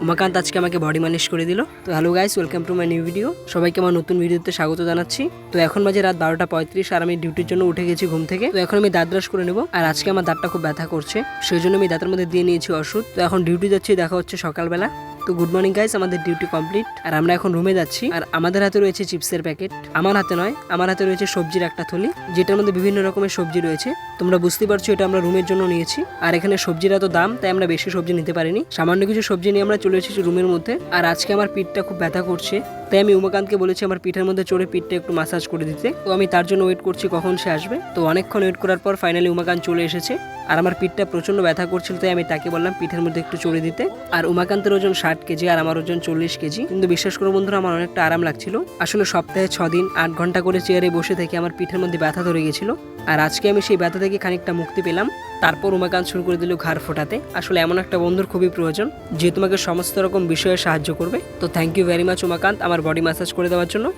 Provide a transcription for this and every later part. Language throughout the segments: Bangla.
উমাকান্ত আজকে আমাকে বডি মালিশ করে দিল। তো hello guys welcome to my new video সবাইকে আমার নতুন ভিডিওতে স্বাগত জানাচ্ছি। তো এখন বাজে রাত বারোটা পঁয়ত্রিশ আর আমি ডিউটির জন্য উঠে গেছি ঘুম থেকে। তো এখন আমি দাঁত ব্রাশ করে নেব। আর আজকে আমার দাঁতটা খুব ব্যথা করছে। সেই জন্য আমি দাঁতের মধ্যে দিয়ে নিয়েছি ওষুধ। তো এখন ডিউটি যাচ্ছি, দেখা হচ্ছে সকালবেলা। তো গুড মর্নিং গাইস আমাদের ডিউটি কমপ্লিট আর আমরা এখন রুমে যাচ্ছি। আর আমাদের হাতে রয়েছে চিপসের প্যাকেট আমার হাতে নয়, আমার হাতে রয়েছে সবজির একটা থলি। যেটার মধ্যে বিভিন্ন রকমের সবজি রয়েছে। তোমরা বুঝতে পারছ, এটা আমরা রুমের জন্য নিয়েছি। আর এখানে সবজির এত দাম, তাই আমরা বেশি সবজি নিতে পারিনি। সামান্য কিছু সবজি নিয়ে আমরা চলে এসেছি রুমের মধ্যে। আর আজকে আমার পিঠটা খুব ব্যথা করছে। তাই আমি উমাকান্তকে বলেছি আমার পিঠের মধ্যে চড়ে পিঠটা একটু মাসাজ করে দিতে। তো আমি তার জন্য ওয়েট করছি কখন সে আসবে। তো অনেকক্ষণ ওয়েট করার পর ফাইনালি উমাকান্ত চলে এসেছে। আর আমার পিঠটা প্রচণ্ড ব্যথা করছিল, তাই আমি তাকে বললাম পিঠের মধ্যে একটু চড়ে দিতে। আর উমাকান্তের ওজন ষাট কেজি আর আমার ওজন চল্লিশ কেজি। কিন্তু বিশ্বাস করো বন্ধুরা, আমার অনেকটা আরাম লাগছিল। আসলে সপ্তাহে ছ দিন আট ঘণ্টা করে চেয়ারে বসে থেকে আমার পিঠের মধ্যে ব্যথা ধরে গেছিল। আর আজকে আমি সেই ব্যথা থেকে খানিকটা মুক্তি পেলাম। তারপর উমাকান্ত শুরু করে দিল ঘাড় ফোটাতে। আসলে এমন একটা বন্ধুর খুবই প্রয়োজন, যে তোমাকে সমস্ত রকম বিষয়ে সাহায্য করবে। তো thank you very much Umakant, আমার বডি ম্যাসাজ করে দেওয়ার জন্য।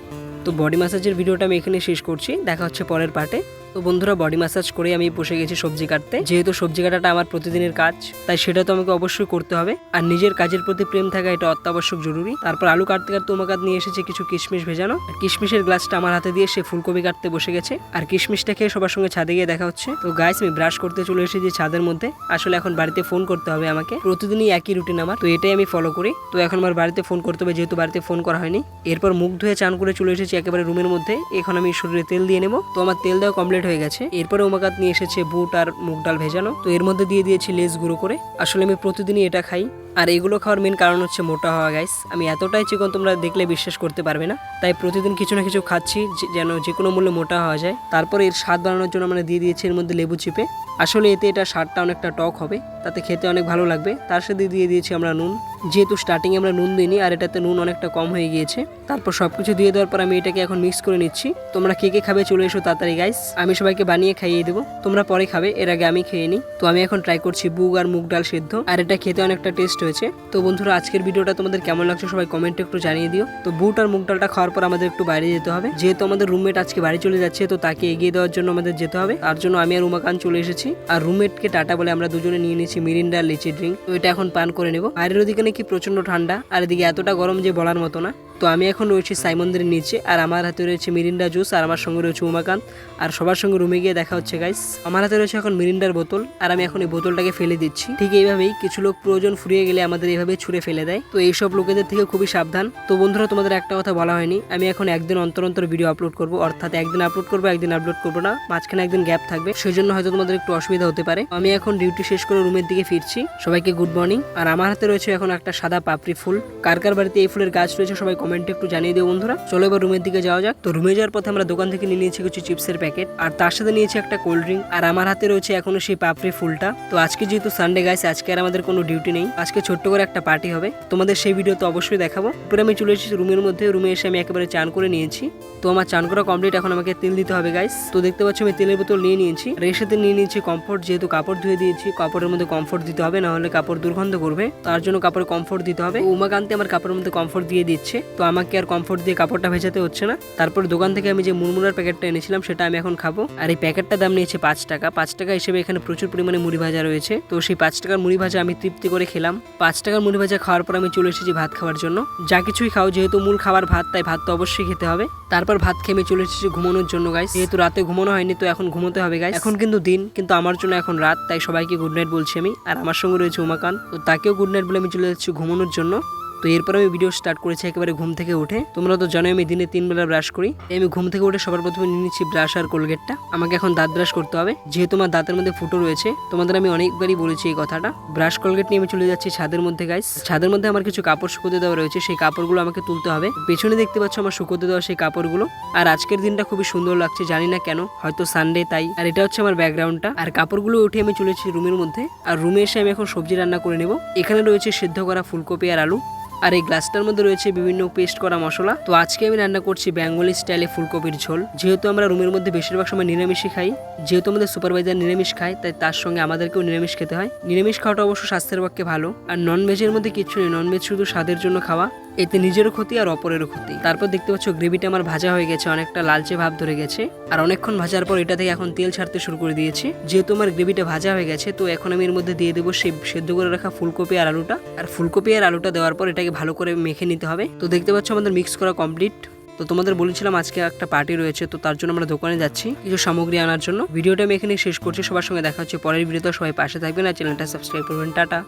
তো বডি ম্যাসাজের ভিডিওটা আমি এখানে শেষ করছি। দেখা হচ্ছে পরের পার্টে তো বন্ধুরা বডি ম্যাসাজ করে আমি বসে গেছি সবজি কাটতে। যেহেতু সবজি কাটাটা আমার প্রতিদিনের কাজ, তাই সেটা তো আমাকে অবশ্যই করতে হবে। আর নিজের কাজের প্রতি প্রেম থাকা এটা অত্যাবশ্যক জরুরি। তারপর আলু কাটতে কাটতে উমাকাত নিয়ে এসেছে কিছু কিশমিশ ভেজানো। আর কিশমিশের গ্লাসটা আমার হাতে দিয়ে সে ফুলকপি কাটতে বসে গেছে। আর কিশমিশটা খেয়ে সবার সঙ্গে ছাদে গিয়ে দেখা হচ্ছে। তো গাইস আমি ব্রাশ করতে চলে এসেছি ছাদের মধ্যে। আসলে এখন বাড়িতে ফোন করতে হবে আমাকে। প্রতিদিনই একই রুটিন আমার। তো এটাই আমি ফলো করি। তো এখন আমার বাড়িতে ফোন করতে হবে, যেহেতু বাড়িতে ফোন করা হয়নি। এরপর মুখ ধুয়ে চান করে চলে এসেছি একেবারে রুমের মধ্যে। এখন আমি শরীরে তেল দিয়ে নেব। তো আমার তেল দেওয়া কমপ্লিট হয়ে গেছে। এরপরে উমাকাত নিয়ে এসেছে বুট আর মুগ ডাল ভেজানো। তো এর মধ্যে দিয়ে দিয়েছি লেস গুঁড়ো করে। আসলে আমি প্রতিদিনই এটা খাই। আর এগুলো খাওয়ার মেন কারণ হচ্ছে মোটা হওয়া গাইস আমি এতটাই চিকন তোমরা দেখলে বিশ্বাস করতে পারবে না। তাই প্রতিদিন কিছু না কিছু খাচ্ছি যেন যে কোনো মূল্যে মোটা হওয়া যায়। তারপরে এর স্বাদ বানানোর জন্য আমরা দিয়ে দিয়েছি এর মধ্যে লেবু চিপে। আসলে এতে এটা স্বাদটা অনেকটা টক হবে, তাতে খেতে অনেক ভালো লাগবে। তার সাথে দিয়ে দিয়েছি আমরা নুন। যেহেতু স্টার্টিংয়ে আমরা নুন দিইনি, আর এটাতে নুন অনেকটা কম হয়ে গিয়েছে। তারপর সব কিছু দিয়ে দেওয়ার পর আমি এটাকে এখন মিক্স করে নিচ্ছি। তোমরা কে কে খাবে চলে এসো তাড়াতাড়ি গাইস আমি সবাইকে বানিয়ে খাইয়ে দেবো। তোমরা পরে খাবে, এর আগে আমি খেয়ে নিই। তো আমি এখন ট্রাই করছি বুগ আর মুগ ডাল সেদ্ধ। আর এটা খেতে অনেকটা টেস্ট হয়েছে তো বন্ধুরা, আজকের ভিডিওটা তোমাদের কেমন লাগছে সবাই কমেন্টে একটু জানিয়ে দিও। তো বুট আর মুগ ডালটা খাওয়ার পর আমাদের একটু বাইরে যেতে হবে। যেহেতু আমাদের রুমমেট আজকে বাড়ি চলে যাচ্ছে, তো তাকে এগিয়ে দেওয়ার জন্য আমাদের যেতে হবে। তার জন্য আমি আর উমাকান চলে এসেছি। আর রুমমেটকে টাটা বলে আমরা দুজনে নিয়ে নিয়েছি মিরিন্ডা লিচি ড্রিঙ্ক তো এটা এখন পান করে নেব। বাইরের ওদিকে নাকি প্রচণ্ড ঠান্ডা, আর এদিকে এতটা গরম যে বলার মতো না। তো আমি এখন রয়েছি সাই মন্দিরের নিচে, আর আমার হাতে রয়েছে মিরিন্ডা জুস, আর আমার সঙ্গে রয়েছে উমাকান্ত, আর সবার সঙ্গে রুমে গিয়ে দেখা হচ্ছে গাইস আমার হাতে রয়েছে এখন মিরিন্ডার বোতল, আর আমি এখন এই বোতলটাকে ফেলে দিচ্ছি। ঠিক এইভাবেই কিছু লোক প্রয়োজন ফুরিয়ে গেলে আমাদের এইভাবে ছুঁড়ে ফেলে দেয়। তো এইসব লোকেদের থেকে খুবই সাবধান। তো বন্ধুরা, তোমাদের একটা কথা বলা হয়নি। আমি এখন একদিন অন্তর অন্তর ভিডিও আপলোড করব। অর্থাৎ একদিন আপলোড করব, একদিন আপলোড করব না। মাঝখানে একদিন গ্যাপ থাকবে। সেই জন্য হয়তো তোমাদের একটু অসুবিধা হতে পারে। আমি এখন ডিউটি শেষ করে রুমের দিকে ফিরছি। সবাইকে গুড মর্নিং আর আমার হাতে রয়েছে এখন একটা সাদা পাপড়ি ফুল। কার কার বাড়িতে এই ফুলের গাছ রয়েছে সবাই কমেন্টে একটু জানিয়ে দিও বন্ধুরা। চলো এবার রুমের দিকে যাওয়া যাক। তো রুমে যাওয়ার পথে আমরা দোকান থেকে নিয়ে নিয়েছি কিছু চিপসের প্যাকেট আর তার সাথে নিয়েছি একটা কোল্ড ড্রিঙ্ক আর আমার হাতে রয়েছে এখনও সেই পাপড়ি ফুলটা। তো আজকে যেহেতু সানডে গাইস আজকে আর আমাদের কোনো ডিউটি নেই। আজকে ছোট্ট করে একটা পার্টি হবে। তোমাদের সেই ভিডিও তো অবশ্যই দেখাবো। এরপরে আমি চলে এসেছি রুমের মধ্যে। রুমে এসে আমি একেবারে চান করে নিয়েছি। তো আমার চান করা কমপ্লিট এখন আমাকে তেল দিতে হবে গাইস তো দেখতে পাচ্ছ আমি তেলের বোতল নিয়ে নিয়েছি। আর এর সাথে নিয়ে নিয়েছি কমফোর্ট যেহেতু কাপড় ধুয়ে দিয়েছি, কাপড়ের মধ্যে কমফোর্ট দিতে হবে। না হলে কাপড় দুর্গন্ধ করবে। তার জন্য কাপড়ে কমফোর্ট দিতে হবে। উমাকান্তে আমার কাপড়ের মধ্যে কমফোর্ট দিয়ে দিচ্ছে। তো আমাকে আর কমফোর্ট দিয়ে কাপড়টা ভেজাতে হচ্ছে না। তারপর দোকান থেকে আমি যে মুরমুরার প্যাকেটটা এনেছিলাম, সেটা আমি এখন খাব। আর এই প্যাকেটটা দাম নিয়েছে পাঁচ টাকা। পাঁচ টাকা হিসেবে এখানে প্রচুর পরিমাণে মুড়ি ভাজা রয়েছে। তো সেই পাঁচ টাকার মুড়ি ভাজা আমি তৃপ্তি করে খেলাম। পাঁচ টাকার মুড়ি ভাজা খাওয়ার পর আমি চলে এসেছি ভাত খাওয়ার জন্য। যা কিছুই খাও, যেহেতু মূল খাবার ভাত, তাই ভাত তো অবশ্যই খেতে হবে। তারপর ভাত খেয়ে আমি চলে এসেছি ঘুমানোর জন্য গাইস যেহেতু রাতে ঘুমানো হয়নি, তো এখন ঘুমোতে হবে গাইস এখন কিন্তু দিন, কিন্তু আমার জন্য এখন রাত, তাই সবাইকে গুড নাইট বলছি আমি। আর আমার সঙ্গে রয়েছে উমাকান্ত। তো তাকেও গুড নাইট বলে আমি চলে যাচ্ছি ঘুমানোর জন্য। তো এরপর আমি ভিডিও স্টার্ট করেছি একেবারে ঘুম থেকে উঠে। তোমরা তো জানোই আমি দিনে তিন বেলা ব্রাশ করি আমি ঘুম থেকে উঠে সবার প্রথমে নিয়ে নিচ্ছি ব্রাশ আর কোলগেটটা আমাকে এখন দাঁত ব্রাশ করতে হবে। যেহেতু আমার দাঁতের মধ্যে ফুটো রয়েছে, তোমাদের আমি অনেকবারই বলেছি এই কথাটা। ব্রাশ কোলগেট নিয়ে আমি চলে যাচ্ছি ছাদের মধ্যে গাইস ছাদের মধ্যে আমার কিছু কাপড় শুকোতে দেওয়া রয়েছে, সেই কাপড়গুলো আমাকে তুলতে হবে। পেছনে দেখতে পাচ্ছ আমার শুকোতে দেওয়া সেই কাপড়গুলো। আর আজকের দিনটা খুবই সুন্দর লাগছে, জানি না কেন। হয়তো সানডে তাই। আর এটা হচ্ছে আমার ব্যাকগ্রাউন্ডটা আর কাপড়গুলো উঠে আমি চলেছি রুমের মধ্যে। আর রুমে এসে আমি এখন সবজি রান্না করে নেব। এখানে রয়েছে সেদ্ধ করা ফুলকপি আর আলু। আর এই গ্লাসটার মধ্যে রয়েছে বিভিন্ন পেস্ট করা মশলা। তো আজকে আমি রান্না করছি বেঙ্গলি স্টাইলে ফুলকপির ঝোল। যেহেতু আমরা রুমের মধ্যে বেশিরভাগ সময় নিরামিষই খাই, যেহেতু আমাদের সুপারভাইজার নিরামিষ খায়, তাই তার সঙ্গে আমাদেরকেও নিরামিষ খেতে হয়। নিরামিষ খাওয়াটা অবশ্য স্বাস্থ্যের পক্ষে ভালো, আর নন ভেজের মধ্যে কিছু নেই। নন ভেজ শুধু স্বাদের জন্য খাওয়া এতে নিজেরও ক্ষতি আর অপরেরও ক্ষতি। তারপর দেখতে পাচ্ছ গ্রেভিটা আমার ভাজা হয়ে গেছে, অনেকটা লালচে ভাব ধরে গেছে। আর অনেকক্ষণ ভাজার পর এটা থেকে এখন তেল ছাড়তে শুরু করে দিয়েছি। যেহেতু আমার গ্রেভিটা ভাজা হয়ে গেছে, তো এখন আমি এর মধ্যে দিয়ে দেবো সেই সেদ্ধ করে রাখা ফুলকপি আর আলুটা। আর ফুলকপি আর আলুটা দেওয়ার পর এটাকে ভালো করে মেখে নিতে হবে। তো দেখতে পাচ্ছ আমাদের মিক্স করা কমপ্লিট তো তোমাদের বলেছিলাম আজকে একটা পার্টি রয়েছে, তো তার জন্য আমরা দোকানে যাচ্ছি কিছু সামগ্রী আনার জন্য। ভিডিওটা আমি এখানে শেষ করছি, সবার সঙ্গে দেখা হচ্ছে পরের ভিডিওতে সবাই পাশে থাকবেন আর চ্যানেলটা সাবস্ক্রাইব করবেন। টাটা।